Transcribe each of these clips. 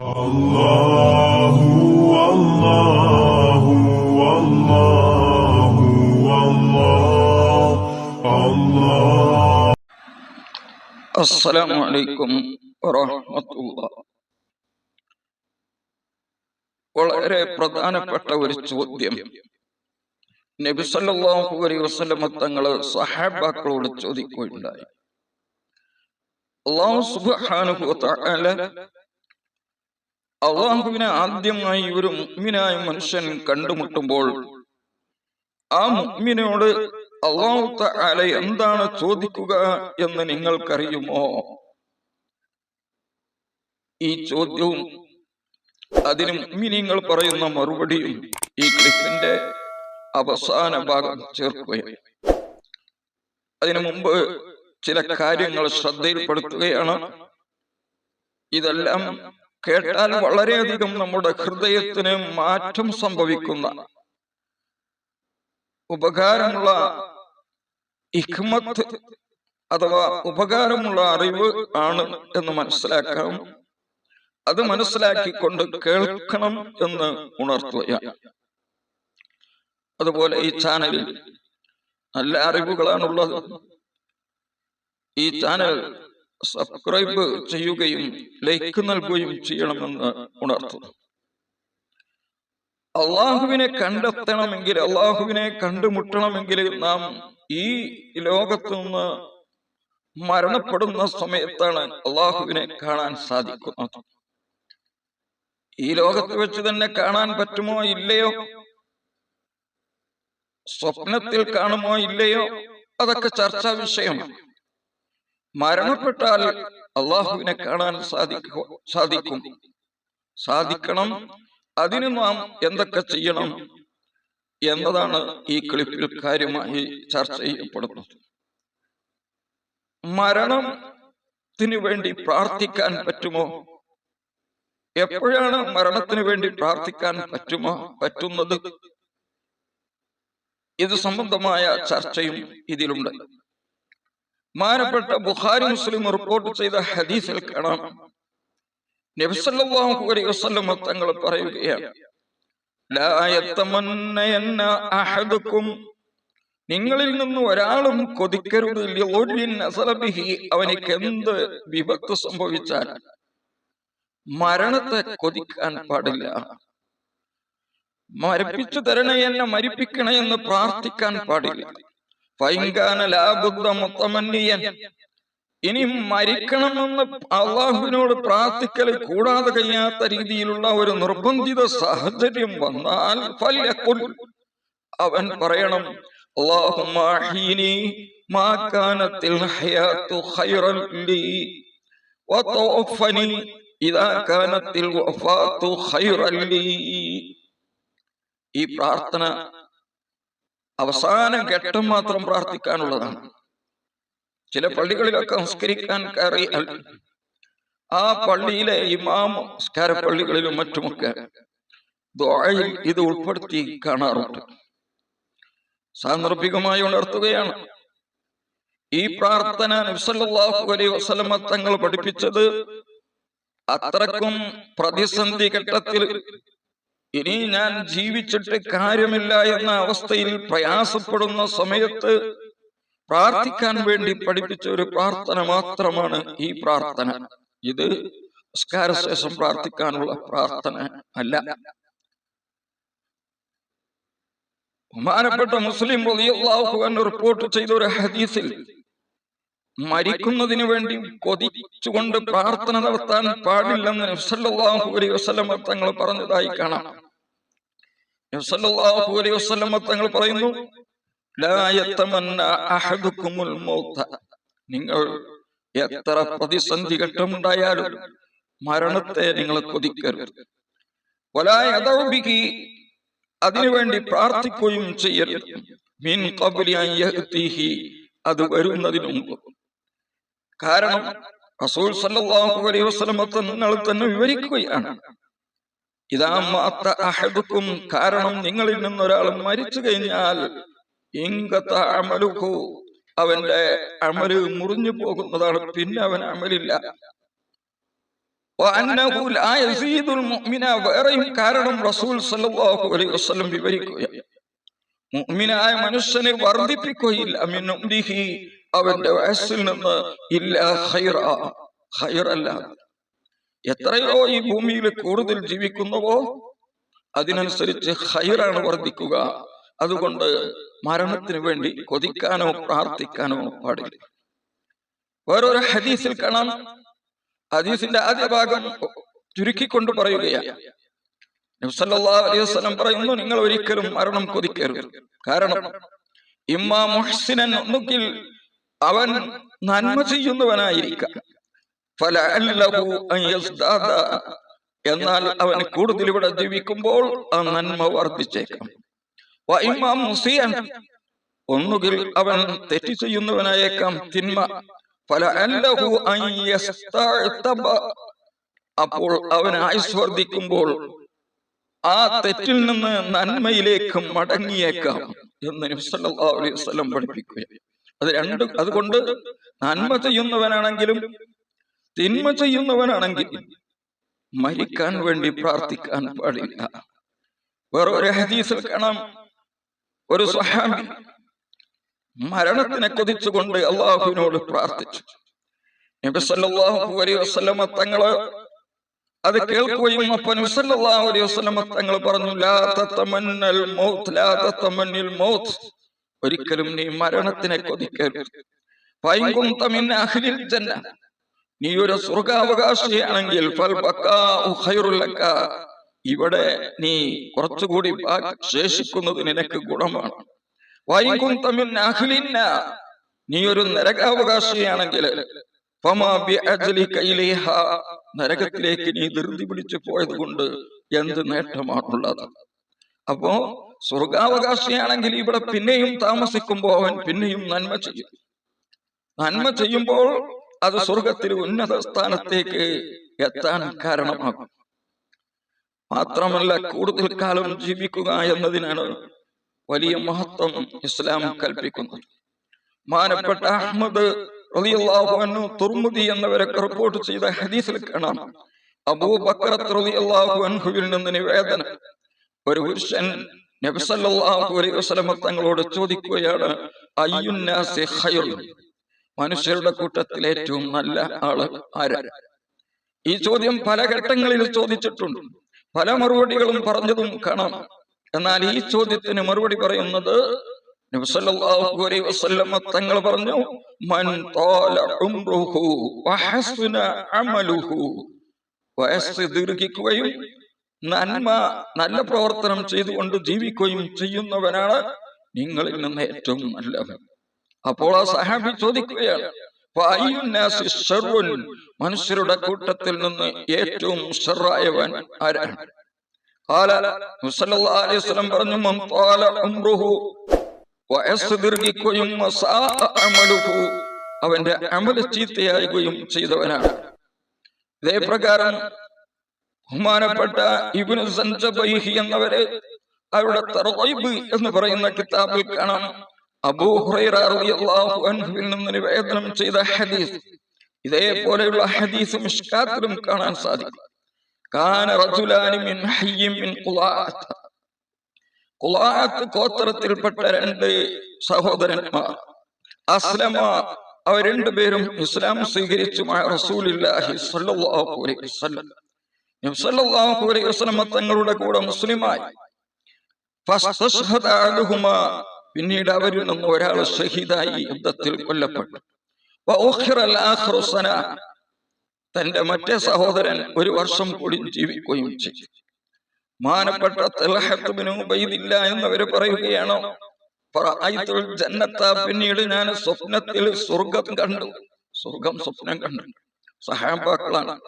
الله والله والله والله الله അസ്സലാമു അലൈക്കും വറഹ്മത്തുള്ളാ വളരെ പ്രധാനപ്പെട്ട ഒരു ചോദ്യം നബി സല്ലല്ലാഹു അലൈഹി വസല്ലമ തങ്ങള് സഹാബാക്കളോട് ചോദിക്കുകയുണ്ടായി അള്ളാഹു സുബ്ഹാനഹു വതആല അള്ളാഹുവിനെ ആദ്യമായി ഒരു മുഗ്മിനായ മനുഷ്യൻ കണ്ടുമുട്ടുമ്പോൾ ആ മുഗ്മിനോട് അള്ളാഹു തആല എന്താണ് ചോദിക്കുക എന്ന് നിങ്ങൾക്കറിയുമോ? ഈ ചോദ്യവും അതിന് മുഗ്മിനിങ്ങൾ പറയുന്ന മറുപടിയും ഈ ക്ലിപ്പിന്റെ അവസാന ഭാഗം ചേർക്കുകയാണ്. അതിനു മുമ്പ് ചില കാര്യങ്ങൾ ശ്രദ്ധയിൽപ്പെടുത്തുകയാണ്. ഇതെല്ലാം കേട്ടാൽ വളരെയധികം നമ്മുടെ ഹൃദയത്തിന് മാറ്റം സംഭവിക്കുന്ന ഉപകാരമുള്ള ഇഖ്മത്ത് അഥവാ ഉപകാരമുള്ള അറിവ് ആണ് എന്ന് മനസ്സിലാക്കാം. അത് മനസ്സിലാക്കിക്കൊണ്ട് കേൾക്കണം എന്ന് ഉണർത്തുകയാണ് അതുപോലെ ഈ ചാനലിൽ നല്ല അറിവുകളാണുള്ളത്. ഈ ചാനൽ സബ്സ്ക്രൈബ് ചെയ്യുകയും ലൈക്ക് നൽകുകയും ചെയ്യണമെന്ന് ഉണർത്തുന്നു. അള്ളാഹുവിനെ കണ്ടെത്തണമെങ്കിൽ അള്ളാഹുവിനെ കണ്ടുമുട്ടണമെങ്കിൽ നാം ഈ ലോകത്തു നിന്ന് മരണപ്പെടുന്ന സമയത്താണ് അള്ളാഹുവിനെ കാണാൻ സാധിക്കുന്നത്. ഈ ലോകത്ത് വെച്ച് തന്നെ കാണാൻ പറ്റുമോ ഇല്ലയോ? സ്വപ്നത്തിൽ കാണുമോ ഇല്ലയോ? അതൊക്കെ ചർച്ചാ വിഷയമാണ്. മരണപ്പെട്ടാൽ അള്ളാഹുവിനെ കാണാൻ സാധിക്കും സാധിക്കും. സാധിക്കണം. അതിന് നാം എന്തൊക്കെ ചെയ്യണം എന്നതാണ് ഈ ക്ലിപ്പിൽ കാര്യമായി ചർച്ച ചെയ്യപ്പെടുന്നത്. മരണത്തിന് വേണ്ടി പ്രാർത്ഥിക്കാൻ പറ്റുമോ? എപ്പോഴാണ് മരണത്തിന് വേണ്ടി പ്രാർത്ഥിക്കാൻ പറ്റുമോ? പറ്റുന്നത്? ഇത് സംബന്ധമായ ചർച്ചയും ഇതിലുണ്ട്. മാനപ്പെട്ട ബുഖാരി മുസ്ലിം റിപ്പോർട്ട് ചെയ്ത ഹദീസിൽ കാണാം. നബിസല്ലാഹു അലൈഹി വസല്ലം തങ്ങൾ പറയുകയാണ് നിങ്ങളിൽ നിന്ന് ഒരാളും കൊതിക്കരുത് അവനക്ക് എന്ത് വിപത്ത് സംഭവിച്ചാൽ മരണത്തെ കൊതിക്കാൻ പാടില്ല. മരിപ്പിച്ചു തരണേ എന്നെ മരിപ്പിക്കണേ എന്ന് പ്രാർത്ഥിക്കാൻ പാടില്ല. ഇനി മരിക്കണമെന്ന് അള്ളാഹുവിനോട് പ്രാർത്ഥിക്കൽ കൂടാതെ കഴിയാത്ത രീതിയിലുള്ള ഒരു നിർബന്ധിത സാഹചര്യം വന്നാൽ അവൻ പറയണം ഈ പ്രാർത്ഥന അവസാന ഘട്ടം മാത്രം പ്രാർത്ഥിക്കാനുള്ളതാണ്. ചില പള്ളികളിലൊക്കെ സംസ്കരിക്കാൻ കയറി ആ പള്ളിയിലെ ഇമാം സംസ്കാര പള്ളികളിലും മറ്റുമൊക്കെ ദ്വായിൽ ഇത് ഉൾപ്പെടുത്തി കാണാറുണ്ട്. സാന്ദർഭികമായി ഉണർത്തുകയാണ്. ഈ പ്രാർത്ഥന നബ്സല്ലാഹു അലൈ വസല്ലമ തങ്ങൾ പഠിപ്പിച്ചത് അത്രക്കും പ്രതിസന്ധി ഘട്ടത്തിൽ ഇനി ഞാൻ ജീവിച്ചിട്ട് കാര്യമില്ല എന്ന അവസ്ഥയിൽ പ്രയാസപ്പെടുന്ന സമയത്ത് പ്രാർത്ഥിക്കാൻ വേണ്ടി പഠിപ്പിച്ച ഒരു പ്രാർത്ഥന മാത്രമാണ് ഈ പ്രാർത്ഥന. ഇത് ശേഷം പ്രാർത്ഥിക്കാനുള്ള പ്രാർത്ഥന അല്ല. ബഹുമാനപ്പെട്ട മുസ്ലിം റിപ്പോർട്ട് ചെയ്ത ഒരു ഹദീസിൽ മരിക്കുന്നതിന് വേണ്ടി കൊതിച്ചുകൊണ്ട് പ്രാർത്ഥന നടത്താൻ പാടില്ലെന്ന് നബ്സല്ലാഹു അലൈഹി വസല്ലം തങ്ങൾ പറഞ്ഞതായി കാണാം. തങ്ങൾ പറയുന്നു നിങ്ങൾ എത്ര പ്രതിസന്ധി ഘട്ടമുണ്ടായാലും മരണത്തെ നിങ്ങൾ കൊതിക്കരുത്. വലാ യദൗബിഹി അതിനുവേണ്ടി പ്രാർത്ഥിക്കുകയും ചെയ്യരുത്. മീൻ യഅ്തിഹി അത് വരുന്നതിന് മുമ്പ്. കാരണം റസൂൽ സല്ലല്ലാഹു അലൈഹി വസല്ലം തങ്ങൾ തന്നെ വിവരിക്കുകയാണ്. ഇതാ മാത്ത അഹദുക്കും കാരണം നിങ്ങളിൽ നിന്നൊരാൾ മരിച്ചു കഴിഞ്ഞാൽ ഇങ്കത്ത അമലുഹു. അവന്റെ അമൽ മുറിഞ്ഞു പോകുന്നതാണ് പിന്നെ അവൻ അമലില്ല. വേറെയും കാരണം റസൂൽ സല്ലല്ലാഹു അലൈഹി വസല്ലം വിവരിക്കുക മുഅ്മിനായ മനുഷ്യനെ വർദ്ധിപ്പിക്കുകയില്ല. അവന്റെ വയസ്സിൽ നിന്ന് ഇല്ല ഖൈറ ഖൈറല്ലാതെ എത്രയോ ഈ ഭൂമിയിൽ കൂടുതൽ ജീവിക്കുന്നുവോ? അതിനനുസരിച്ച് ഹൈറാണ് വർദ്ധിക്കുക. അതുകൊണ്ട് മരണത്തിന് വേണ്ടി കൊതിക്കാനോ പ്രാർത്ഥിക്കാനോ പാടില്ല. വേറൊരു ഹദീസിൽ കാണാം. ഹദീസിന്റെ ആദ്യ ഭാഗം ചുരുക്കിക്കൊണ്ട് പറയുകയാണ്. അലൈഹി വസല്ലം പറയുന്നു നിങ്ങൾ ഒരിക്കലും മരണം കൊതിക്കരുത്. കാരണം ഇമ്മാ മുഹ്സിനൻ ഒന്നുകിൽ അവൻ നന്മ ചെയ്യുന്നവനായിരിക്കാം. എന്നാൽ അവൻ കൂടുതൽ ഇവിടെ ജീവിക്കുമ്പോൾ ആ നന്മ വർദ്ധിച്ചേക്കാം. ഒന്നുകിൽ അവൻ തെറ്റ് ചെയ്യുന്നവനായേക്കാം തിന്മ. ഫലഅല്ലഹു അൻ യസ്തഅതബ. അപ്പോൾ അവൻ ആയുസ് വർദ്ധിക്കുമ്പോൾ ആ തെറ്റിൽ നിന്ന് നന്മയിലേക്ക് മടങ്ങിയേക്കാം എന്ന് അലൈഹി വസല്ലം പഠിപ്പിക്കുകയാണ്. അത് രണ്ട് അതുകൊണ്ട് നന്മ ചെയ്യുന്നവനാണെങ്കിലും തിന്മ ചെയ്യുന്നവനാണെങ്കിൽ മരിക്കാൻ വേണ്ടി പ്രാർത്ഥിക്കാൻ പാടില്ല. വേറെ ഒരു ഹദീസിൽ കാണാം. ഒരു സ്വഹാബി മരണത്തിനെ കൊതിച്ചുകൊണ്ട് അള്ളാഹുവിനോട് പ്രാർത്ഥിച്ചു. നബി സല്ലല്ലാഹു അലൈഹി വസല്ലമ തങ്ങൾ അത് കേൾക്കുകയും അപ്പൊ നബി സല്ലല്ലാഹു അലൈഹി വസല്ലമ തങ്ങൾ പറഞ്ഞു ലാ തതമന്നൽ മൗത്ത് ലാ തതമന്നിൽ മൗത്ത്. ഒരിക്കലും നീ മരണത്തിനെ കൊതിക്കരുത്. ഫൈൻ കുന്ത മിൻ അഹ്ലിൽ ജന്ന. നീ ഒരു സ്വർഗാവകാശിയാണെങ്കിൽ ഇവിടെ നീ കുറച്ചുകൂടി ശേഷിക്കുന്നത് നിനക്ക് ഗുണമാണ്. വൈകും തമ്മിൽ മിൻ അഹ്ലിന്ന നീ ഒരു നരകാവകാശിയാണെങ്കിൽ നരകത്തിലേക്ക് നീ ധൃതി പിടിച്ചു പോയത് കൊണ്ട് എന്ത് നേട്ടമാണുള്ളത്? അപ്പോ സ്വർഗാവകാശിയാണെങ്കിൽ ഇവിടെ പിന്നെയും താമസിക്കുമ്പോൾ അവൻ പിന്നെയും നന്മ ചെയ്യും. നന്മ ചെയ്യുമ്പോൾ അത് സ്വർഗത്തിൽ ഉന്നത സ്ഥാനത്തേക്ക് എത്താൻ കാരണമാകും. മാത്രമല്ല കൂടുതൽ കാലം ജീവിക്കുക എന്നതിനാണ് വലിയ മഹത്വം ഇസ്ലാം കൽപ്പിക്കുന്നത്. മാനപ്പെട്ട അഹമ്മദ് റളിയല്ലാഹു അൻഹു തുർമുദി എന്നവരൊക്കെ റിപ്പോർട്ട് ചെയ്ത ഹദീസിൽ കാണാം. അബൂബക്കറത്ത് റളിയല്ലാഹു അൻഹുവിൽ നിന്ന് നിവേദനം. ഒരു പുരുഷൻ നബി സല്ലല്ലാഹു അലൈഹി വസല്ലമ തങ്ങളോട് ചോദിക്കുകയാണ് അയ്യുന്നാസി ഖൈർ മനുഷ്യരുടെ കൂട്ടത്തിൽ ഏറ്റവും നല്ല ആൾ ആരാ? ഈ ചോദ്യം പല ഘട്ടങ്ങളിൽ ചോദിച്ചിട്ടുണ്ട്. പല മറുപടികളും പറഞ്ഞതും കാണാം. എന്നാൽ ഈ ചോദ്യത്തിന് മറുപടി പറയുന്നത് തങ്ങൾ പറഞ്ഞു മൻ വയസ്സ് ദീർഘിക്കുകയും നന്മ നല്ല പ്രവർത്തനം ചെയ്തുകൊണ്ട് ജീവിക്കുകയും ചെയ്യുന്നവനാണ് നിങ്ങളിൽ നിന്ന് ഏറ്റവും നല്ലവൻ. അപ്പോൾ ആ സഹാബി ചോദിക്കുകയാണ്? മനുഷ്യരുടെ കൂട്ടത്തിൽ നിന്ന് ഏറ്റവും ഷറായവൻ ആരാണ്? പറഞ്ഞു വയസ്സ് ദീർഘിക്കുകയും അവന്റെ അമൽ ചീത്തയാകുകയും ചെയ്തവനാണ്. ഇതേ പ്രകാരം ബഹുമാനപ്പെട്ട ഇബ്നു സഞ്ചബൈഹി എന്നവര് അവരുടെ തർഗീബ് എന്ന് പറയുന്ന കിതാബിൽ കാണാം. നിന്ന് നിവേദനം ചെയ്ത ഹദീസ്. ഇതേപോലെയുള്ള ഹദീസ് മിഷ്കാത്തിലും കാണാൻ സാധിക്കും. കാന മിൻ മിൻ ഖുലാഅത്ത്. ഖുലാഅത്ത് ഗോത്രത്തിൽപ്പെട്ട രണ്ട് സഹോദരന്മാർ. അസ്ലമ അവർ രണ്ടുപേരും ഇസ്ലാം സ്വീകരിച്ചു അലൈഹി വസല്ലം. അലൈഹി തങ്ങളുടെ കൂടെ മുസ്ലിമായി. അഹദുഹുമാ പിന്നീട് അവരിൽ നിന്ന് ഒരാൾ ഷഹീദായി യുദ്ധത്തിൽ കൊല്ലപ്പെട്ടു. തന്റെ മറ്റേ സഹോദരൻ ഒരു വർഷം കൂടി ജീവിക്കുകയും ചെയ്തു. മാനപ്പെട്ട എന്നവര് പറയുകയാണോ? ജന്നത്ത. പിന്നീട് ഞാൻ സ്വപ്നത്തിൽ സ്വർഗം കണ്ടു. സ്വർഗം സ്വപ്നം കണ്ടു. സഹാബാക്കളാണ്.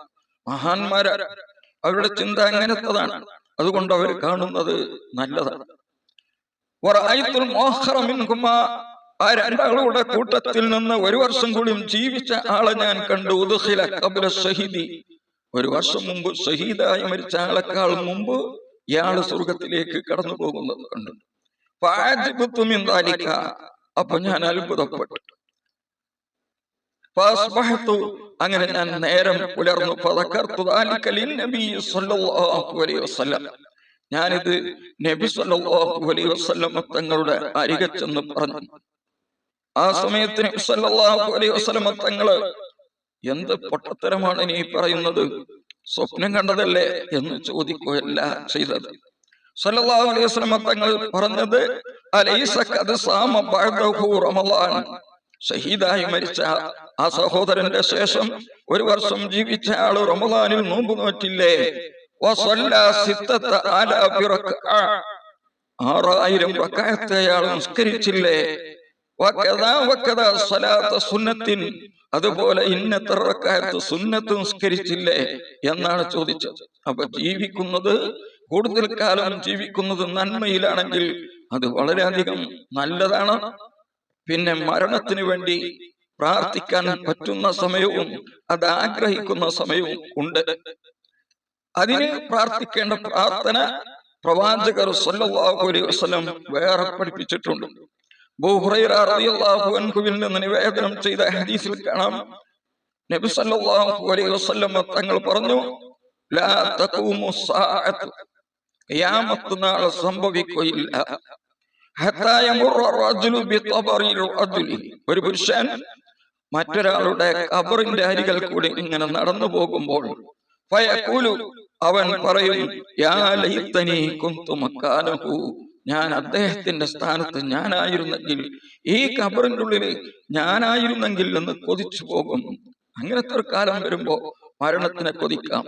മഹാന്മാരാ അവരുടെ ചിന്ത അങ്ങനത്തതാണ്. അതുകൊണ്ട് അവർ കാണുന്നത് നല്ലതാണ്. രണ്ടാളുടെ കൂട്ടത്തിൽ നിന്ന് ഒരു വർഷം കൂടിയും ജീവിച്ച ആളെ ഞാൻ കണ്ടു. ഉദുഹില കബുല ഷഹീദി. ഒരു വർഷം മുമ്പ് ഷഹീദായി മരിച്ച ആളെക്കാൾ മുമ്പ് ഇയാൾ സ്വർഗത്തിലേക്ക് കടന്നു പോകുന്നത് കണ്ടു. ദാലിക. അപ്പൊ ഞാൻ അത്ഭുതപ്പെട്ടു. അങ്ങനെ ഞാൻ നേരം പുലർന്നു. ലിന്നബി സല്ലല്ലാഹു അലൈഹി വസല്ലം. ഞാനിത് നബി സല്ലല്ലാഹു അലൈഹി വസല്ലം തങ്ങളുടെ അരികെ ചെന്ന് പറഞ്ഞു. ആ സമയത്ത് നബി സല്ലല്ലാഹു അലൈഹി വസല്ലം തങ്ങൾ എന്ത് പൊട്ടത്തരമാണ് നീ പറയുന്നത്? സ്വപ്നം കണ്ടതല്ലേ? എന്ന് ചോദിക്കുകയല്ല ചെയ്തത്. സല്ലല്ലാഹു അലൈഹി വസല്ലം തങ്ങൾ പറഞ്ഞത് അലൈസ ഖദ് സാമ ബഅദഹു റമളാൻ ഷഹീദായി മരിച്ച ആ സഹോദരന്റെ ശേഷം ഒരു വർഷം ജീവിച്ച ആൾ റമളാനിൽ നോമ്പ് നോറ്റില്ലേ? ആറായിരം റക്അത്ത് അയാൾ സുന്നത്തിൻ. അതുപോലെ ഇന്നത്തെ സുന്നത്ത് നിസ്കരിച്ചില്ലേ? എന്നാണ് ചോദിച്ചത്. അപ്പൊ ജീവിക്കുന്നത് കൂടുതൽ കാലം ജീവിക്കുന്നത് നന്മയിലാണെങ്കിൽ അത് വളരെയധികം നല്ലതാണ്. പിന്നെ മരണത്തിന് വേണ്ടി പ്രാർത്ഥിക്കാൻ പറ്റുന്ന സമയവും അത് ആഗ്രഹിക്കുന്ന സമയവും ഉണ്ട്. അതിന് പ്രാർത്ഥിക്കേണ്ട പ്രാർത്ഥന പ്രവാചകർ സല്ലല്ലാഹു അലൈഹി വസല്ലം വേറെ പഠിപ്പിച്ചിട്ടുണ്ട്. അൻഹുവിൽ നിന്ന് നിവേദനം ചെയ്ത ഹദീസിൽ കാണാം. നബി സല്ലല്ലാഹു അലൈഹി വസല്ലം തങ്ങൾ പറഞ്ഞു ലാ തഖൂമു സാഅത്ത് ഖിയാമത്ത് നാൾ സംഭവിക്കുകയില്ല. ഹത്താ യമുറ റജുലു ബിഖബറി റജുലി ഒരു പുരുഷൻ മറ്റൊരാളുടെ കബറിന്റെ അരികൾ കൂടി ഇങ്ങനെ നടന്നു പോകുമ്പോൾ ഫയഖൂലു. അവൻ പറയും യാ ലൈതനി കുന്തു മക്കാനഹു. ഞാൻ അദ്ദേഹത്തിന്റെ സ്ഥാനത്ത് ഞാനായിരുന്നെങ്കിൽ ഈ കബറിന്റെ ഉള്ളിൽ ഞാനായിരുന്നെങ്കിൽ എന്ന് കൊതിച്ചു പോകും. അങ്ങനത്തെ ഒരു കാലം വരുമ്പോ മരണത്തിനെ കൊതിക്കാം.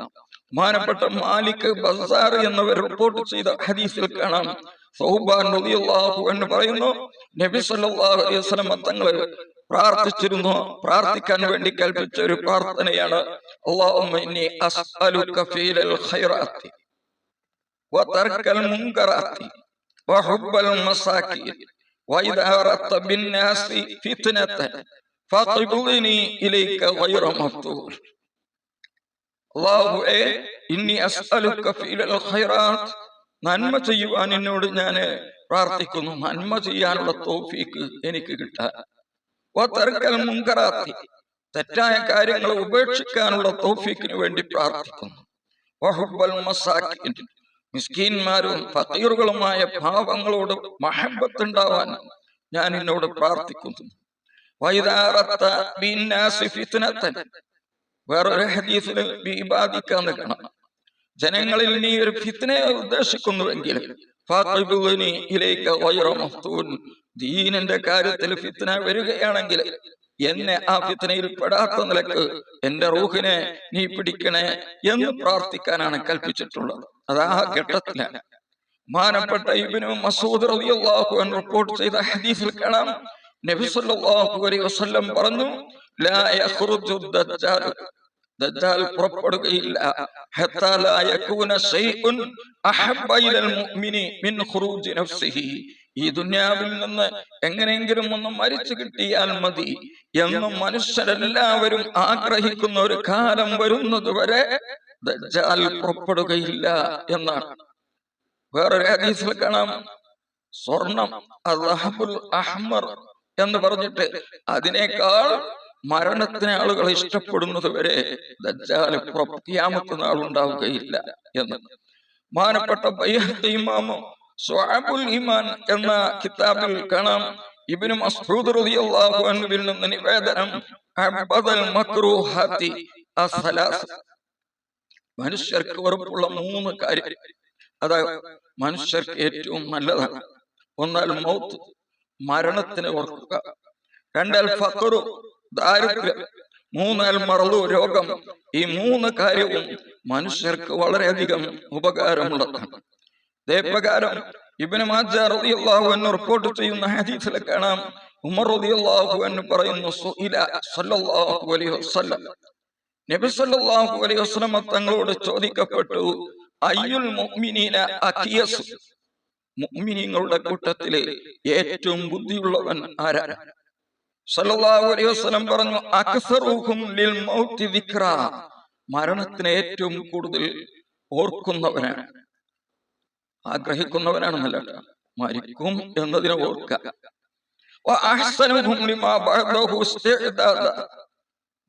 മാനപ്പെട്ട മാലിക് ബസാർ എന്നവർ റിപ്പോർട്ട് ചെയ്ത ഹദീസിൽ കാണാം. സൗബാൻ പറയുന്നു നബി സല്ലല്ലാഹു അലൈഹി വസല്ലം തങ്ങൾ പ്രാർത്ഥിച്ചിരുന്നു. പ്രാർത്ഥിക്കാൻ വേണ്ടി കൽപ്പിച്ച ഒരു പ്രാർത്ഥനയാണ്. നന്മ ചെയ്യുവാൻ എന്നോട് ഞാൻ പ്രാർത്ഥിക്കുന്നു. നന്മ ചെയ്യാനുള്ള തോഫീക്ക് എനിക്ക് കിട്ടാൻ. മുൻകറാത്തി തെറ്റായ കാര്യങ്ങൾ ഉപേക്ഷിക്കാനുള്ള തോഫിക്കിന് വേണ്ടി പ്രാർത്ഥിക്കുന്നു. മിസ്കീന്മാരും ഭാവങ്ങളോട് മഹബത്ത് ഉണ്ടാവാൻ ഞാൻ എന്നോട് പ്രാർത്ഥിക്കുന്നു. വേറൊരു ഹദീസിൽ വിവാദിക്കാന്ന് നിൽക്കണം. ജനങ്ങളിൽ നീ ഒരു ഫിത്തിനെ ഉദ്ദേശിക്കുന്നുവെങ്കിൽ ദീനിന്റെ കാര്യത്തിൽ ഫിത്ന വരികയാണെങ്കിൽ എന്നെ ആ ഫിത്നയിൽ പെടാത്ത നിലയ്ക്ക് എന്റെ റൂഹിനെ നീ പിടിക്കണേ എന്ന് പ്രാർത്ഥിക്കാനാണ് കൽപ്പിച്ചിട്ടുള്ളത്. അതാ ഘട്ടത്തിലാണ് മാനപ്പെട്ട ഇബ്നു മസൂദ് റളിയല്ലാഹു അൻഹു റിപ്പോർട്ട് ചെയ്ത ഹദീസിൽ കാണാം. നബി സല്ലല്ലാഹു അലൈഹി വസല്ലം പറഞ്ഞു ലാ ദജ്ജാൽ പുറപ്പെടുകയില്ല. ഈ ദുനിയാവിൽ നിന്ന് എങ്ങനെയെങ്കിലും ഒന്ന് മരിച്ചു കിട്ടിയാൽ മതി എന്ന് മനുഷ്യരെല്ലാവരും ആഗ്രഹിക്കുന്ന ഒരു കാലം വരുന്നത് വരെ ദജ്ജാൽ പുറപ്പെടുകയില്ല എന്നാണ്. വേറൊരു ഹദീസിൽ കാണാം. സ്വർണം അഹ്മർ എന്ന് പറഞ്ഞിട്ട് അതിനേക്കാൾ മരണത്തിന് ആളുകൾ ഇഷ്ടപ്പെടുന്നത് വരെ ദജ്ജാൽ ആളുണ്ടാവുകയില്ല എന്ന്. മാനപ്പെട്ട ബൈഹഖി ഇമാമോ സ്വഅബുൽ ഇമാൻ എന്ന കിതാബിൽ കാണാം. ഇബ്നു മസ്ഊദ് റളിയല്ലാഹു നിവേദനം മനുഷ്യർക്ക് വെറുപ്പുള്ള മൂന്ന് കാര്യം. അതാ മനുഷ്യർക്ക് ഏറ്റവും നല്ലതാണ്. ഒന്നാൽ മൗത്ത് മരണത്തിനെ ഓർക്കുക. രണ്ടാൽ ഫക്കറു ദാരിദ്ര്യം മൂന്നാൽ മറന്നു രോഗം. ഈ മൂന്ന് കാര്യവും മനുഷ്യർക്ക് വളരെയധികം ഉപകാരമുള്ളതാണ് ഇതേപ്രകാരം ഇബിന് റളിയല്ലാഹു എന്ന് റിപ്പോർട്ട് ചെയ്യുന്ന ഹദീസിൽ കാണാം. ഉമർ റളിയല്ലാഹു എന്ന് പറയുന്നു സല്ലല്ലാഹു അലൈഹി നബി സല്ലല്ലാഹു അലൈഹി വസല്ലം തങ്ങളോട് ചോദിക്കപ്പെട്ടു അയ്യുൽ മുഅ്മിനീന അഖിയസ്? മുഅ്മിനീങ്ങളുടെ കൂട്ടത്തിലെ ഏറ്റവും ബുദ്ധിയുള്ളവൻ ആരാണ്? സല്ലല്ലാഹു അലൈഹി വസല്ലം പറഞ്ഞു അക്സറുഹും ലിൽ മരണത്തിനെ ഏറ്റവും കൂടുതൽ ഓർക്കുന്നവനാണ്. ആഗ്രഹിക്കുന്നവനാണ് നല്ല. മരിക്കും എന്നതിനെ ഓർക്കുക.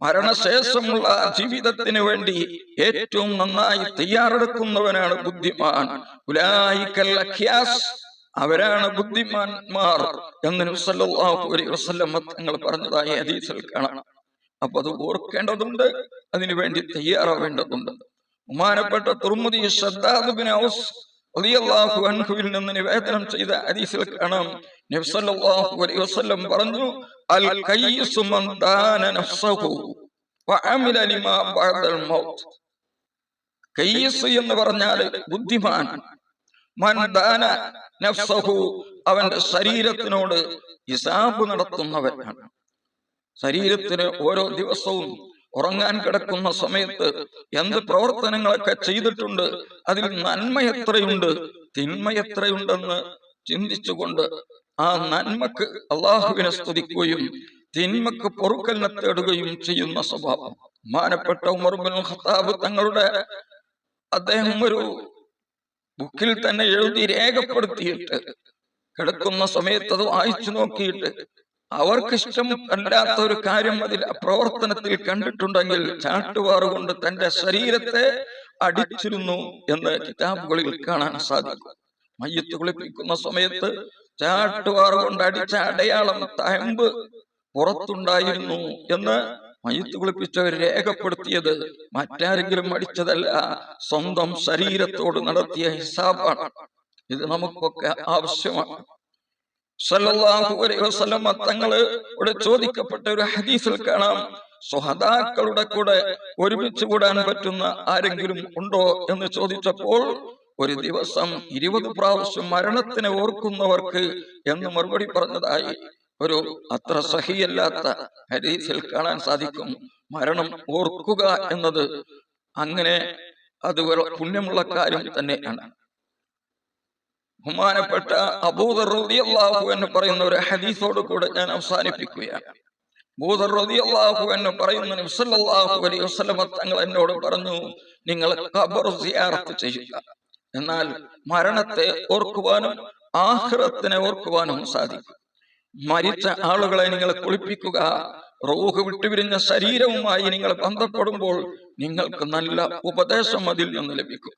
മരണശേഷമുള്ള ജീവിതത്തിന് വേണ്ടി ഏറ്റവും നന്നായി തയ്യാറെടുക്കുന്നവനാണ് ബുദ്ധിമാൻ. അവരാണ് ബുദ്ധിമാന്മാർ എന്ന് നബി സല്ലല്ലാഹു അലൈഹി വസല്ലം തങ്ങൾ പറഞ്ഞതായി ഹദീസിൽ കാണാം. അപ്പൊ അത് ഓർക്കേണ്ടതുണ്ട് അതിനു വേണ്ടി തയ്യാറാവേണ്ടതുണ്ട്. ബഹുമാനപ്പെട്ട തുർമുദി റളിയല്ലാഹു അൻഹുവിൽ നിന്ന് നിവേദനം ചെയ്ത ഹദീസിൽ കാണാം. നബി സല്ലല്ലാഹു അലൈഹി വസല്ലം പറഞ്ഞു അൽ കയ്യിസു മൻ ദാന നഫ്സഹു വഅമില ലിമാ ബഅദൽ മൗത്ത്. കയ്യിസ് എന്ന് പറഞ്ഞാൽ ബുദ്ധിമാൻ. മൻ ദാന നഫ്സഹു അവന്റെ ശരീരത്തിനോട് ഹിസാബ് നടത്തുന്നവരാണ്. ശരീരത്തിന് ഓരോ ദിവസവും ഉറങ്ങാൻ കിടക്കുന്ന സമയത്ത് എന്ത് പ്രവർത്തനങ്ങളൊക്കെ ചെയ്തിട്ടുണ്ട് അതിൽ നന്മ എത്രയുണ്ട് തിന്മ എത്രയുണ്ടെന്ന് ചിന്തിച്ചുകൊണ്ട് ആ നന്മക്ക് അള്ളാഹുവിനെ സ്തുതിക്കുകയും തിന്മക്ക് പൊറുക്കലിനെ തേടുകയും ചെയ്യുന്ന സ്വഭാവം. മാനപ്പെട്ട ഉമർബിൻ ഖത്താബ് തങ്ങളുടെ അദ്ദേഹം ഒരു ബുക്കിൽ തന്നെ എഴുതി രേഖപ്പെടുത്തിയിട്ട് കിടക്കുന്ന സമയത്ത് അത് വായിച്ചു നോക്കിയിട്ട് അവർക്കിഷ്ടം അല്ലാത്ത ഒരു കാര്യം അതിൽ പ്രവർത്തനത്തിൽ കണ്ടിട്ടുണ്ടെങ്കിൽ ചാട്ടുപാറുകൊണ്ട് തന്റെ ശരീരത്തെ അടിച്ചിരുന്നു എന്ന് കിതാബുകളിൽ കാണാൻ സാധിക്കും. മയ്യത്ത് കുളിപ്പിക്കുന്ന സമയത്ത് ചാട്ടുപാറുകൊണ്ട് അടിച്ച അടയാളം തയമ്പ് പുറത്തുണ്ടായിരുന്നു എന്ന് മയ്യത്ത് കുളിപ്പിച്ചവർ രേഖപ്പെടുത്തിയത് മറ്റാരെങ്കിലും അടിച്ചതല്ല സ്വന്തം ശരീരത്തോട് നടത്തിയ ഹിസാബാണ്. ഇത് നമുക്കൊക്കെ ആവശ്യമാണ്. സല്ലല്ലാഹു അലൈഹി വസല്ലം തങ്ങൾ ഇവിടെ ചോദിക്കപ്പെട്ട ഒരു ഹദീസിൽ കാണാം. സ്വഹദാക്കളുടെ കൂടെ ഒരുമിച്ച് കൂടാൻ പറ്റുന്ന ആരെങ്കിലും ഉണ്ടോ എന്ന് ചോദിച്ചപ്പോൾ ഒരു ദിവസം ഇരുപത് പ്രാവശ്യം മരണത്തിനെ ഓർക്കുന്നവർക്ക് എന്ന് മറുപടി പറഞ്ഞതായി. ഒരു അത്ര സഹിയല്ലാത്ത ഹരീസിൽ കാണാൻ സാധിക്കും. മരണം ഓർക്കുക എന്നത് അങ്ങനെ അത് പുണ്യമുള്ള കാര്യം തന്നെയാണ്. ബഹുമാനപ്പെട്ട അബൂദർ റളിയല്ലാഹു എന്ന് പറയുന്ന ഒരു ഹദീസോട് കൂടെ ഞാൻ അവസാനിപ്പിക്കുകയാണ്. ബൂദർ റളിയല്ലാഹു എന്ന് പറയുന്ന സല്ലല്ലാഹു അലൈഹി തങ്ങൾ എന്നോട് പറഞ്ഞു നിങ്ങൾ ഖബർ സിയാറത്ത് ചെയ്യുക. എന്നാൽ മരണത്തെ ഓർക്കുവാനും ആഖിറത്തിനെ ഓർക്കുവാനും സാധിക്കും. മരിച്ച ആളുകളെ നിങ്ങൾ കുളിപ്പിക്കുക റോഹ് വിട്ടുപിരിഞ്ഞ ശരീരവുമായി നിങ്ങൾ ബന്ധപ്പെടുമ്പോൾ നിങ്ങൾക്ക് നല്ല ഉപദേശം അതിൽ നിന്ന് ലഭിക്കും.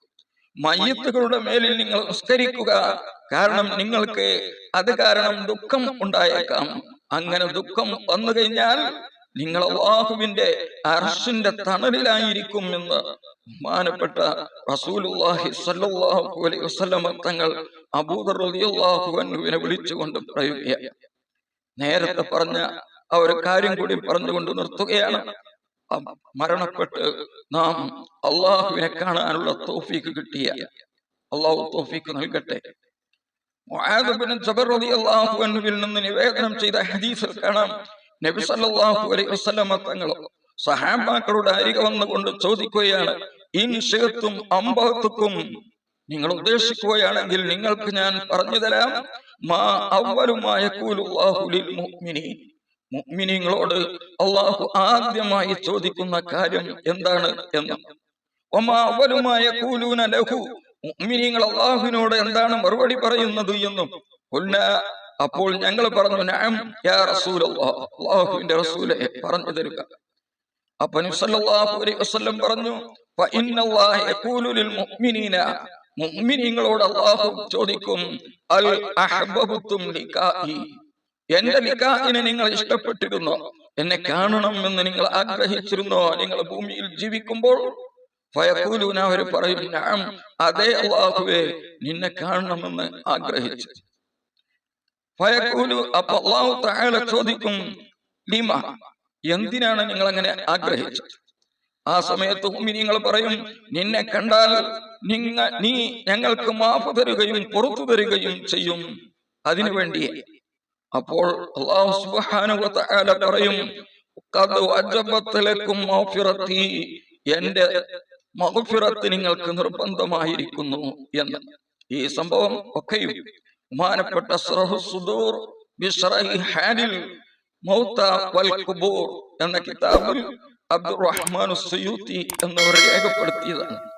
മയ്യത്തുകളുടെ മേലിൽ നിങ്ങൾ നിസ്കരിക്കുക കാരണം നിങ്ങൾക്ക് അത് കാരണം ദുഃഖം ഉണ്ടായേക്കാം. അങ്ങനെ ദുഃഖം വന്നു കഴിഞ്ഞാൽ നിങ്ങൾ അള്ളാഹുവിന്റെ അർഷിന്റെ തണലിലായിരിക്കും എന്ന് ബഹുമാനപ്പെട്ട റസൂലുള്ളാഹി സ്വല്ലല്ലാഹു അലൈഹി വസല്ലം തങ്ങൾ അബൂദർ റളിയല്ലാഹു അൻഹുവിനെ വിളിച്ചുകൊണ്ട് പറയുകയാണ്. നേരത്തെ പറഞ്ഞ ആ ഒരു കാര്യം കൂടി പറഞ്ഞുകൊണ്ട് നിർത്തുകയാണ്. മരണപ്പെട്ട് നാം അള്ളാഹുവിനെ കാണാനുള്ള തോഫീക്ക് കിട്ടിയ. അള്ളാഹു തോഫീക്ക് നൽകട്ടെ. അൻഹുവിൽ നിന്ന് നിവേദനം ചെയ്ത ഹദീസിൽ കാണാം. നബി സല്ലല്ലാഹു അലൈഹി വസല്ലമ തങ്ങൾ സഹാബാക്കളുടെ അരികെ വന്നുകൊണ്ട് ചോദിക്കുകയാണ് ഇൻ ശിഅത്തും അമ്പത്തുക്കും നിങ്ങൾ ഉദ്ദേശിക്കുകയാണെങ്കിൽ നിങ്ങൾക്ക് ഞാൻ പറഞ്ഞു തരാം. മുഅ്മിനീങ്ങളോട് അള്ളാഹു ആദ്യമായി ചോദിക്കുന്ന കാര്യം എന്താണ് എന്ന്. ഒമാവലുമായ കൂലൂന ലഹു. മുഅ്മിനീങ്ങൾ അള്ളാഹുവിനോട് എന്താണ് മറുപടി പറയുന്നത് എന്നും. അപ്പോൾ ഞങ്ങൾ പറഞ്ഞു യാ അള്ളാഹുവിന്റെ റസൂലെ പറഞ്ഞു തരുക. അപ്പൊ അലൈഹി വസല്ലം പറഞ്ഞു യഖൂലു ലിൽ മുഅ്മിനീന മുഅ്മിനീങ്ങളോട് അള്ളാഹു ചോദിക്കും അൽ അഹബബുത്തും ലിഖാഇ എന്റെ നിക്കാഹിനെ നിങ്ങൾ ഇഷ്ടപ്പെട്ടിരുന്നോ? എന്നെ കാണണം എന്ന് നിങ്ങൾ ആഗ്രഹിച്ചിരുന്നോ? നിങ്ങൾ ഭൂമിയിൽ ജീവിക്കുമ്പോൾ? ഫയക്കൂലൂന അവർ പറയും നഅം അതേ അള്ളാഹുവേ നിന്നെ കാണണമെന്ന് ആഗ്രഹിച്ചു. ഫയക്കൂലു അപ്പൊ അള്ളാഹു തആല ചോദിക്കും ലിമ എന്തിനാണ് നിങ്ങൾ അങ്ങനെ ആഗ്രഹിച്ചത്? ആ സമയത്ത് നിങ്ങൾ പറയും നിന്നെ കണ്ടാൽ നിങ്ങ നീ ഞങ്ങൾക്ക് മാഫ് തരുകയും പുറത്തു തരുകയും ചെയ്യും. അതിനു വേണ്ടി. അപ്പോൾ പറയും എന്റെ മഗ്ഫിറത്ത് നിങ്ങൾക്ക് നിർബന്ധമായിരിക്കുന്നു എന്ന്. ഈ സംഭവം ഒക്കെയും ബഹുമാനപ്പെട്ട സുദൂർ ഹാലിൽ മൗത്ത വൽ ഖുബൂർ എന്ന കിതാബിൽ അബ്ദുറഹ്മാൻ സുയൂത്തി എന്നവർ രേഖപ്പെടുത്തിയതാണ്.